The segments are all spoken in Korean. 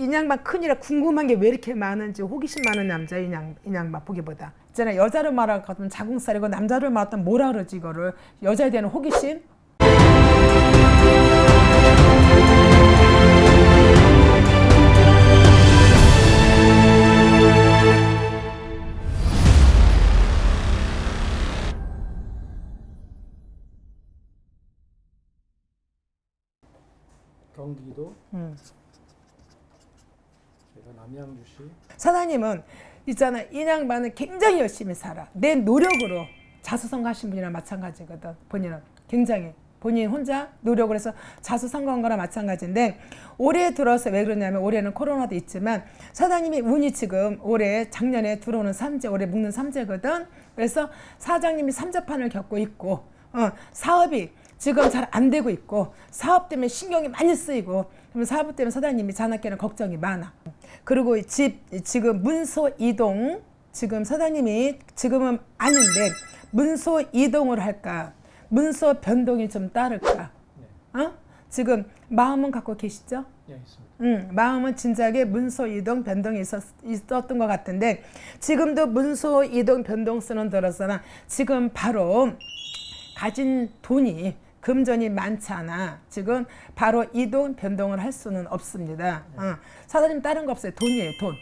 인양반 큰이라 궁금한 게 왜 이렇게 많은지 호기심 많은 남자 인양 인양반 보기보다. 있잖아 여자를 말하거든 자궁살이고 남자를 말하면 뭐라 그러지 이거를? 여자에 대한 호기심? 경기도? 음. 남양주시. 사장님은 있잖아 인양반은 굉장히 열심히 살아. 내 노력으로 자수성가하신 분이랑 마찬가지거든 본인은. 굉장히. 본인 혼자 노력을 해서 자수성가한 거랑 마찬가지인데 올해 들어서 왜 그러냐면 올해는 코로나도 있지만 사장님이 운이 지금 올해 작년에 들어오는 삼재 올해 묵는 삼재거든. 그래서 사장님이 삼재판을 겪고 있고 어, 사업이 지금 잘 안 되고 있고 사업 때문에 신경이 많이 쓰이고 그러면 사업 때문에 사장님이 자나깨는 걱정이 많아. 그리고 집 지금 문서 이동 지금 사장님이 지금은 아닌데 문서 이동을 할까 문서 변동이 좀 따를까 어? 지금 마음은 갖고 계시죠? 예 있습니다. 음, 마음은 진작에 문서 이동 변동이 있었, 있었던 것 같은데 지금도 문서 이동 변동 쓰는 들어서나 지금 바로 가진 돈이 금전이 많지 않아. 지금 바로 이동 변동을 할 수는 없습니다. 어. 사장님 다른 거 없어요. 돈이에요, 돈.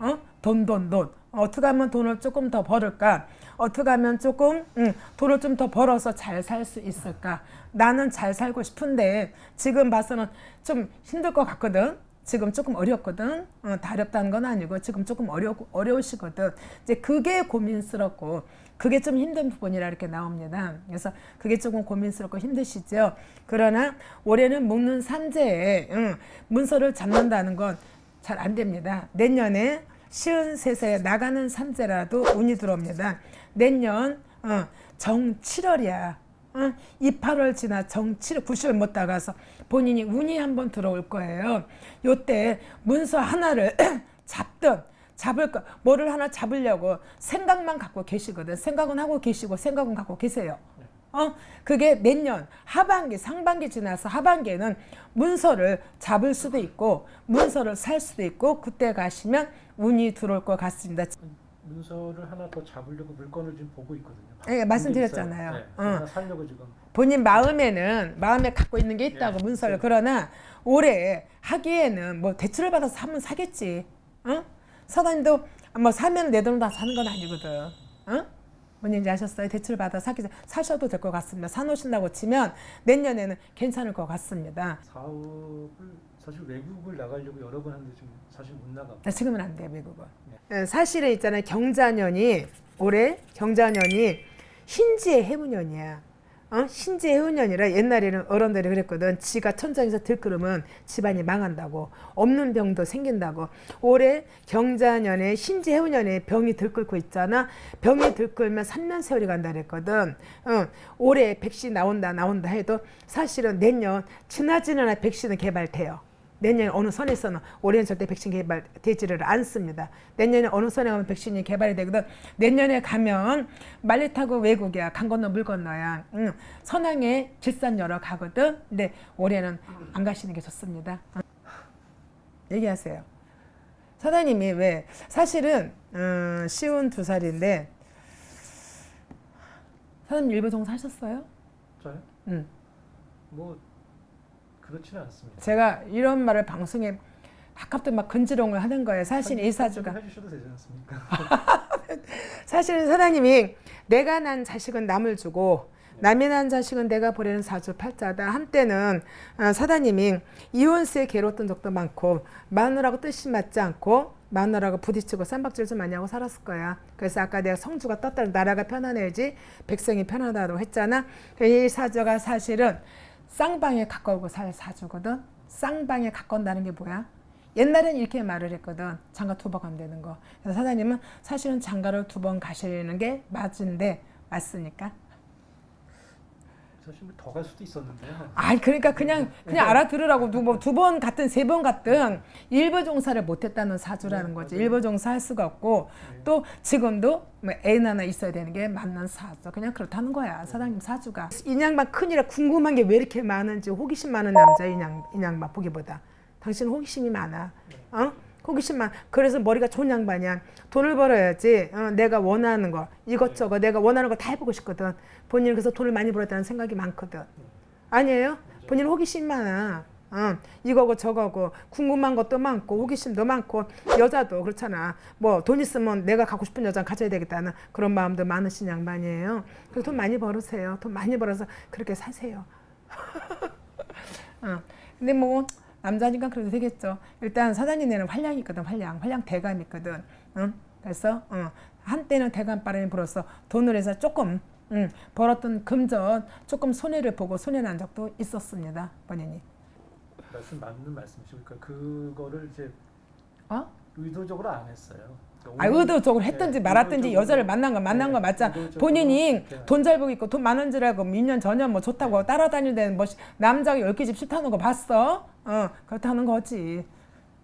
어? 돈, 돈, 돈. 어떻게 하면 돈을 조금 더 벌을까? 어떻게 하면 조금 음, 돈을 좀 더 벌어서 잘 살 수 있을까? 나는 잘 살고 싶은데 지금 봐서는 좀 힘들 것 같거든. 지금 조금 어렵거든. 어, 다 어렵다는 건 아니고 지금 조금 어려 어려우시거든. 이제 그게 고민스럽고 그게 좀 힘든 부분이라 이렇게 나옵니다. 그래서 그게 조금 고민스럽고 힘드시죠. 그러나 올해는 묵는 삼재에 응, 문서를 잡는다는 건 잘 안 됩니다. 내년에 시은 세세에 나가는 삼재라도 운이 들어옵니다. 내년 어, 정 7월이야. 어? 이 8월 지나 정 7월 9월 못 나가서 본인이 운이 한번 들어올 거예요. 요때 문서 하나를 잡든 잡을 거 뭐를 하나 잡으려고 생각만 갖고 계시거든. 생각은 하고 계시고 생각은 갖고 계세요. 어 그게 내년 하반기 상반기 지나서 하반기에는 문서를 잡을 수도 있고 문서를 살 수도 있고 그때 가시면 운이 들어올 것 같습니다. 문서를 하나 더 잡으려고 물건을 지금 보고 있거든요. 예, 말씀드렸잖아요. 네, 어. 하나 살려고 지금 본인 마음에는 마음에 갖고 있는 게 있다고 예. 문서를 그러나 올해 하기에는 뭐 대출을 받아서 사면 사겠지. 어? 사장님도 뭐 사면 내 돈으로 다 사는 건 아니거든. 어? 뭔지 아셨어요? 대출 받아 사기 사셔도 될 것 같습니다. 사놓으신다고 치면 내년에는 괜찮을 것 같습니다. 사업을 사실 외국을 나가려고 여러 번 하는데 지금 사실 못 나가. 나 지금은 안 돼, 미국은. 예, 사실은 있잖아요. 경자년이 올해 경자년이 신지의 해운년이야. 어? 신지의 해운년이라 옛날에는 어른들이 그랬거든. 지가 천장에서 들끓으면 집안이 망한다고. 없는 병도 생긴다고. 올해 경자년에 신지 해운년에 병이 들끓고 있잖아. 병이 들끓면 산면세월이 간다 그랬거든. 어, 올해 백신 나온다 나온다 해도 사실은 내년 지나지나 백신은 개발돼요. 내년에 어느 선에서는 올해는 절대 백신 개발 되지를 않습니다. 내년에 어느 선에 가면 백신이 개발이 되거든. 내년에 가면 말리 타고 외국이야. 강 건너 물 건너야. 응. 선왕의 길산 열어 가거든. 근데 올해는 안 가시는 게 좋습니다. 응. 얘기하세요. 사장님이 왜 사실은 음, 쉬운 두 살인데 사장님 일부 종사 하셨어요? 저요? 응. 뭐 그렇지는 않습니다. 제가 이런 말을 방송에 아깝도 막 근지롱을 하는 거예요. 사실 이 사주가 해주셔도 되지 않습니까? 사실은 사장님이 내가 난 자식은 남을 주고 남이 난 자식은 내가 보내는 사주 팔자다. 한때는 어, 사장님이 이혼세 괴로웠던 적도 많고 마누라하고 뜻이 맞지 않고 마누라하고 부딪히고 쌈박질 좀 많이 하고 살았을 거야. 그래서 아까 내가 성주가 떴다 나라가 편안해야지 백성이 편하다고 했잖아. 이 사주가 사실은 쌍방에 가까우고 살 사주거든. 쌍방에 가까운다는 게 뭐야? 옛날엔 이렇게 말을 했거든. 장가 두번 간다는 거. 그래서 사장님은 사실은 장가를 두 번 가시는 게 맞은데 맞습니까? 사실 뭐더갈 수도 있었는데요. 아이 그러니까 그냥 그냥 알아들으라고 뭐두 번 갔든 세번 갔든 일부 종사를 못했다는 사주라는 네, 거지. 일부 종사 할 수가 없고 네. 또 지금도 뭐 애는 하나 있어야 되는 게 맞는 사주 그냥 그렇다는 거야 사장님 사주가 인양반 큰이라 궁금한 게 왜 이렇게 많은지 호기심 많은 남자 인양 인양반 보기보다 당신 호기심이 많아. 어? 호기심만 그래서 머리가 좋은 양반이야. 돈을 벌어야지. 어, 내가 원하는 거 이것저것 내가 원하는 거 다 해보고 싶거든. 본인은 그래서 돈을 많이 벌었다는 생각이 많거든. 아니에요? 본인 호기심 많아. 어, 이거고 저거고 궁금한 것도 많고 호기심도 많고 여자도 그렇잖아. 뭐 돈 있으면 내가 갖고 싶은 여자 가져야 되겠다는 그런 마음도 많으신 양반이에요. 그래서 돈 많이 벌으세요. 돈 많이 벌어서 그렇게 사세요. 어. 근데 뭐 남자니까 그래도 되겠죠. 일단 사장님네는 활량이 있거든. 활량, 활량 대감이 있거든. 응? 그래서 어, 한때는 대감 바람이 불어서 돈을 해서 조금 음, 벌었던 금전 조금 손해를 보고 손해 난 적도 있었습니다. 본인이. 말씀 맞는 말씀이시고 그러니까 그거를 이제 어? 의도적으로 안 했어요. 아, 의도적으로 했든지 네, 말았든지 의도적으로- 여자를 만난 건 만난 네, 거 맞잖아. 본인이 이렇게 돈잘 벌고 있고 돈 많은 줄 알고 몇년 전혀 뭐 좋다고 따라다니는 뭐 시- 남자가 열개 집 싫다는 거 봤어? 어, 그렇다는 거지.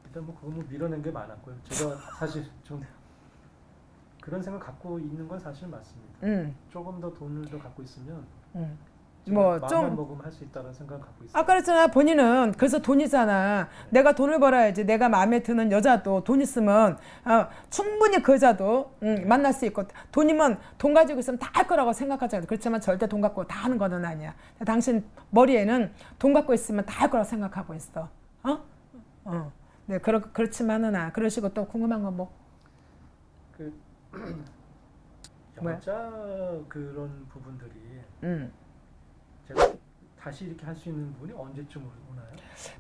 일단 뭐 그거 뭐 밀어낸 게 많았고요. 제가 사실 좀 그런 생각 갖고 있는 건 사실 맞습니다. 음, 조금 더 돈을 더 갖고 있으면 음. 제가 뭐 좀- 먹으면 할 수 있다는 생각 갖고 있어요. 아까 그랬잖아 본인은 그래서 돈이잖아 내가 돈을 벌어야지 내가 마음에 드는 여자도 돈 있으면 어, 충분히 그 여자도 음, 만날 수 있고 돈이면 돈 가지고 있으면 다 할 거라고 생각하잖아 그렇지만 절대 돈 갖고 다 하는 거는 아니야 당신 머리에는 돈 갖고 있으면 다 할 거라고 생각하고 있어 어? 어. 네 그렇, 그렇지만은 아, 그러시고 또 궁금한 건 뭐 그 뭐야? 여자 그런 부분들이 음. 제가 다시 이렇게 할 수 있는 부분이 언제쯤 오나요?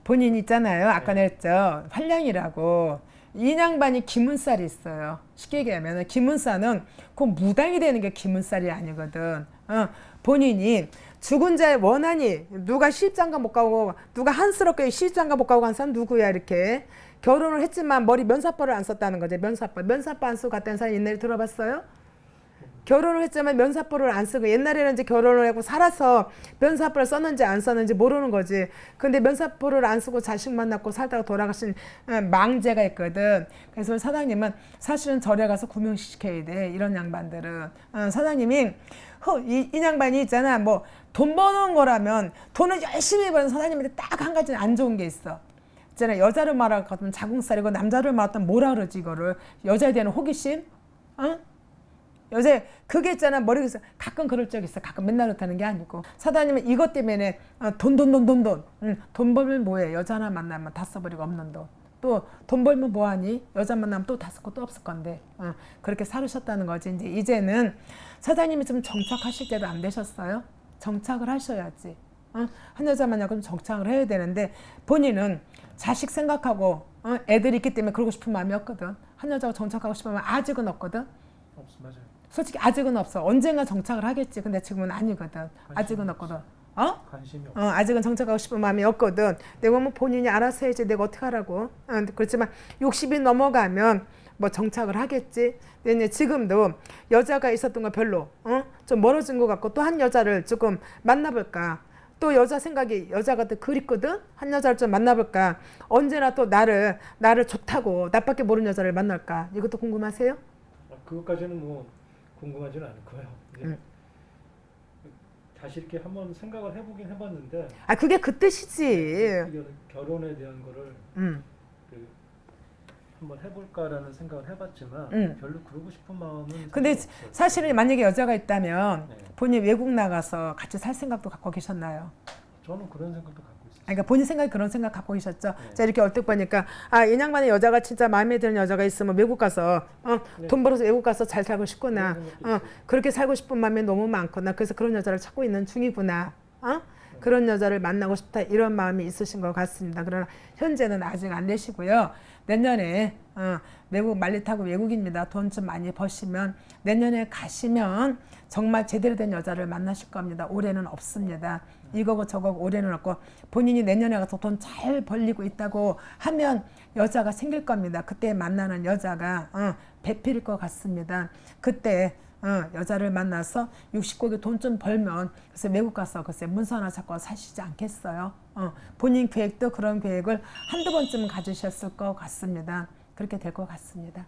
본인 있잖아요. 아까 네. 냈죠. 활량이라고. 인양반이 기문살이 있어요. 쉽게 얘기하면 기문살은 그 무당이 되는 게 기문살이 아니거든. 어, 본인이 죽은 자의 원한이 누가 시집장가 못 가고 누가 한스럽게 시집장가 못 가고 간 사람 누구야 이렇게 결혼을 했지만 머리 면사포를 안 썼다는 거지 면사포 면사포 안 쓰고 갔다는 사람 옛날에 들어봤어요? 결혼을 했지만 면사포를 안 쓰고 옛날에는 이제 결혼을 하고 살아서 면사포를 썼는지 안 썼는지 모르는 거지. 근데 면사포를 안 쓰고 자식 만났고 살다가 돌아가신 어, 망제가 있거든. 그래서 사장님은 사실은 절에 가서 구명시켜야 돼. 이런 양반들은. 어, 사장님이 허, 이, 이 양반이 있잖아. 뭐 돈 버는 거라면 돈을 열심히 버는 사장님한테 딱 한 가지는 안 좋은 게 있어. 있잖아. 여자를 같으면 자궁살이고 남자를 말하면 뭐라 그러지 이거를. 여자에 대한 호기심? 어? 요새 그게 있잖아. 머리에서 가끔 그럴 적 있어. 가끔 맨날 그렇다는 게 아니고. 사장님은 이것 때문에 어, 돈돈 돈 돈돈. 응, 돈 벌면 뭐해? 여자 하나 만나면 다 써버리고 없는 돈. 또 돈 벌면 뭐하니? 여자 만나면 또 다 쓰고 또 없을 건데. 어, 그렇게 살으셨다는 거지. 이제 이제는 사장님이 좀 정착하실 때도 안 되셨어요? 정착을 하셔야지. 어? 한 여자 만나고 좀 정착을 해야 되는데 본인은 자식 생각하고 어? 애들이 있기 때문에 그러고 싶은 마음이 없거든. 한 여자가 정착하고 마음 아직은 없거든. 없어 맞아요. 솔직히 아직은 없어. 언젠가 정착을 하겠지. 근데 지금은 아니거든. 아직은 없거든. 어? 관심이 없어. 어, 아직은 정착하고 싶은 마음이 없거든. 내가 뭐 본인이 알아서 해야지. 내가 어떻게 하라고. 어, 그렇지만 60이 넘어가면 뭐 정착을 하겠지. 근데 이제 지금도 여자가 있었던 거 별로, 어? 좀 멀어진 것 같고 또 한 여자를 조금 만나볼까. 또 여자 생각이 여자가 또 그립거든. 한 여자를 좀 만나볼까. 언제나 또 나를 나를 좋다고 나밖에 모르는 여자를 만날까. 이것도 궁금하세요? 아, 그것까지는 뭐 궁금하지는 거예요. 이제 음. 다시 이렇게 한번 생각을 해보긴 해봤는데 아 그게 그 뜻이지. 그 결혼에 대한 거를 음. 그 한번 해볼까라는 생각을 해봤지만 음. 별로 그러고 싶은 마음은 근데 사실 없어요. 사실은 만약에 여자가 있다면 네. 본인 외국 나가서 같이 살 생각도 갖고 계셨나요? 저는 그런 생각도 갖고 그러니까 본인 생각이 그런 생각 갖고 계셨죠. 네. 자 이렇게 얼핏 보니까 아 인양반의 여자가 진짜 마음에 드는 여자가 있으면 외국 가서 어, 네. 돈 벌어서 외국 가서 잘 살고 싶구나. 그런 생각도 어. 그렇게 살고 싶은 마음이 너무 많구나. 그래서 그런 여자를 찾고 있는 중이구나. 어? 그런 여자를 만나고 싶다 이런 마음이 있으신 것 같습니다. 그러나 현재는 아직 안 되시고요. 내년에 어, 외국 말리 타고 외국입니다. 돈 좀 많이 버시면 내년에 가시면 정말 제대로 된 여자를 만나실 겁니다. 올해는 없습니다. 이거고 저거고 올해는 없고 본인이 내년에 가서 돈 잘 벌리고 있다고 하면 여자가 생길 겁니다. 그때 만나는 여자가 어, 배필일 것 같습니다. 그때 어, 여자를 만나서 60곡에 돈 좀 벌면 그래서 외국 가서 글쎄 문서 하나 잡고 사시지 않겠어요. 어, 본인 계획도 그런 계획을 한두 번쯤 가지셨을 것 같습니다. 그렇게 될 것 같습니다.